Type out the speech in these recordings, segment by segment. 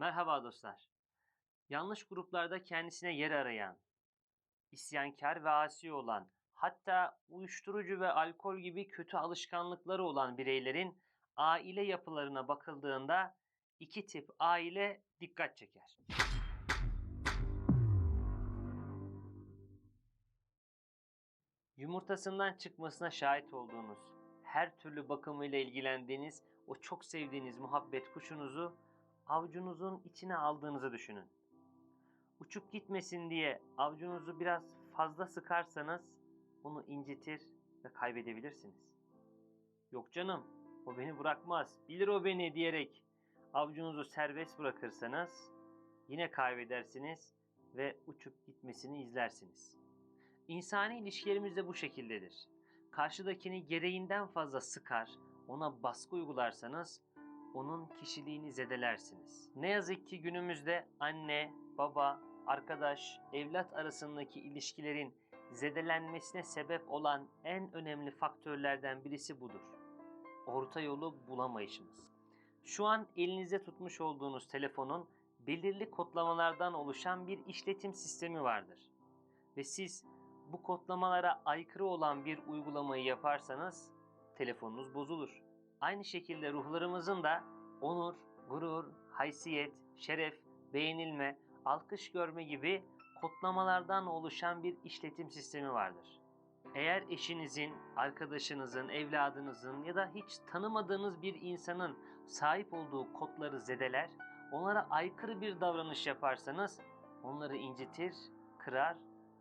Merhaba dostlar. Yanlış gruplarda kendisine yer arayan, isyankar ve asi olan, hatta uyuşturucu ve alkol gibi kötü alışkanlıkları olan bireylerin aile yapılarına bakıldığında iki tip aile dikkat çeker. Yumurtasından çıkmasına şahit olduğunuz, her türlü bakımıyla ilgilendiğiniz o çok sevdiğiniz muhabbet kuşunuzu avcunuzun içine aldığınızı düşünün. Uçup gitmesin diye avcunuzu biraz fazla sıkarsanız onu incitir ve kaybedebilirsiniz. Yok canım, o beni bırakmaz, bilir o beni diyerek avcunuzu serbest bırakırsanız yine kaybedersiniz ve uçup gitmesini izlersiniz. İnsani ilişkilerimiz de bu şekildedir. Karşıdakini gereğinden fazla sıkar, ona baskı uygularsanız onun kişiliğini zedelersiniz. Ne yazık ki günümüzde anne, baba, arkadaş, evlat arasındaki ilişkilerin zedelenmesine sebep olan en önemli faktörlerden birisi budur. Orta yolu bulamayışımız. Şu an elinizde tutmuş olduğunuz telefonun belirli kodlamalardan oluşan bir işletim sistemi vardır. Ve siz bu kodlamalara aykırı olan bir uygulamayı yaparsanız telefonunuz bozulur. Aynı şekilde ruhlarımızın da onur, gurur, haysiyet, şeref, beğenilme, alkış görme gibi kodlamalardan oluşan bir işletim sistemi vardır. Eğer eşinizin, arkadaşınızın, evladınızın ya da hiç tanımadığınız bir insanın sahip olduğu kodları zedeler, onlara aykırı bir davranış yaparsanız onları incitir, kırar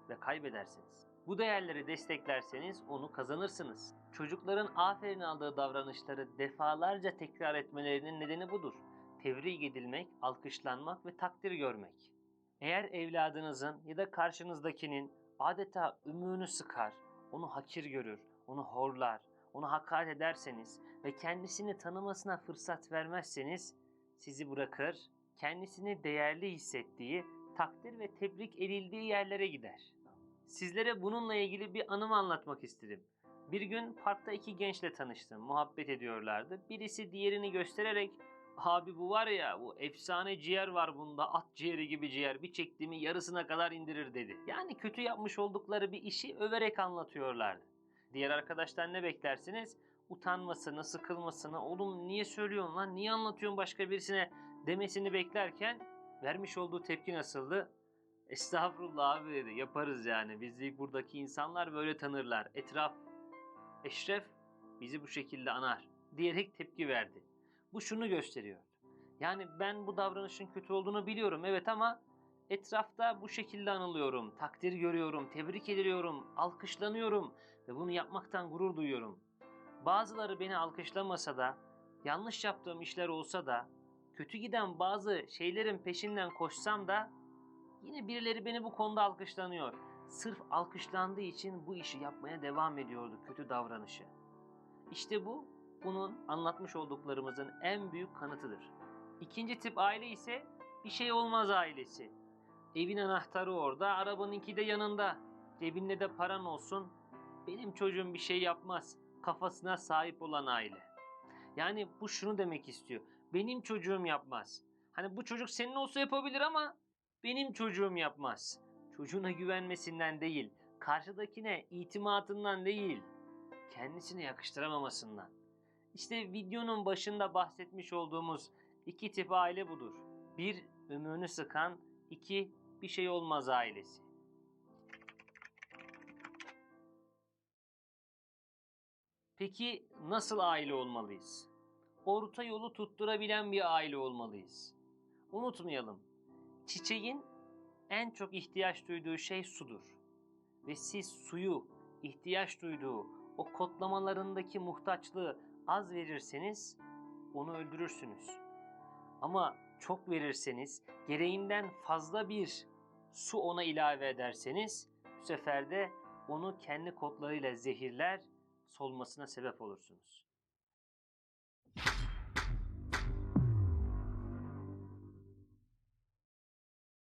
ve kaybedersiniz. Bu değerleri desteklerseniz onu kazanırsınız. Çocukların aferin aldığı davranışları defalarca tekrar etmelerinin nedeni budur. Tebrik edilmek, alkışlanmak ve takdir görmek. Eğer evladınızın ya da karşınızdakinin adeta ümüğünü sıkar, onu hakir görür, onu horlar, onu hakaret ederseniz ve kendisini tanımasına fırsat vermezseniz sizi bırakır, kendisini değerli hissettiği, takdir ve tebrik edildiği yerlere gider. Sizlere bununla ilgili bir anımı anlatmak istedim. Bir gün parkta iki gençle tanıştım. Muhabbet ediyorlardı. Birisi diğerini göstererek abi bu var ya bu efsane ciğer var bunda at ciğeri gibi ciğer bir çektiğimi yarısına kadar indirir dedi. Yani kötü yapmış oldukları bir işi överek anlatıyorlardı. Diğer arkadaşlar ne beklersiniz? Utanmasını, sıkılmasını, oğlum niye söylüyorsun lan, niye anlatıyorsun başka birisine demesini beklerken vermiş olduğu tepki nasıldı? Estağfurullah abi dedi. Yaparız yani. Bizi buradaki insanlar böyle tanırlar. Etraf Eşref bizi bu şekilde anar diyerek tepki verdi. Bu şunu gösteriyor. Yani ben bu davranışın kötü olduğunu biliyorum evet ama etrafta bu şekilde anılıyorum, takdir görüyorum, tebrik ediliyorum, alkışlanıyorum ve bunu yapmaktan gurur duyuyorum. Bazıları beni alkışlamasa da, yanlış yaptığım işler olsa da, kötü giden bazı şeylerin peşinden koşsam da Yine birileri beni bu konuda alkışlanıyor. Sırf alkışlandığı için bu işi yapmaya devam ediyordu kötü davranışı. İşte bu bunun anlatmış olduklarımızın en büyük kanıtıdır. İkinci tip aile ise bir şey olmaz ailesi. Evin anahtarı orada, arabanınki de yanında. Cebinde de paran olsun. Benim çocuğum bir şey yapmaz. Kafasına sahip olan aile. Yani bu şunu demek istiyor. Benim çocuğum yapmaz. Hani bu çocuk senin olsa yapabilir ama benim çocuğum yapmaz. Çocuğuna güvenmesinden değil, karşıdakine itimatından değil, kendisine yakıştıramamasından. İşte videonun başında bahsetmiş olduğumuz iki tip aile budur. Bir, ömrünü sıkan, iki, bir şey olmaz ailesi. Peki nasıl aile olmalıyız? Orta yolu tutturabilen bir aile olmalıyız. Unutmayalım, Çiçeğin en çok ihtiyaç duyduğu şey sudur. Ve siz suyu, ihtiyaç duyduğu o kodlamalarındaki muhtaçlığı az verirseniz onu öldürürsünüz. Ama çok verirseniz, gereğinden fazla bir su ona ilave ederseniz bu sefer de onu kendi kodlarıyla zehirler, solmasına sebep olursunuz.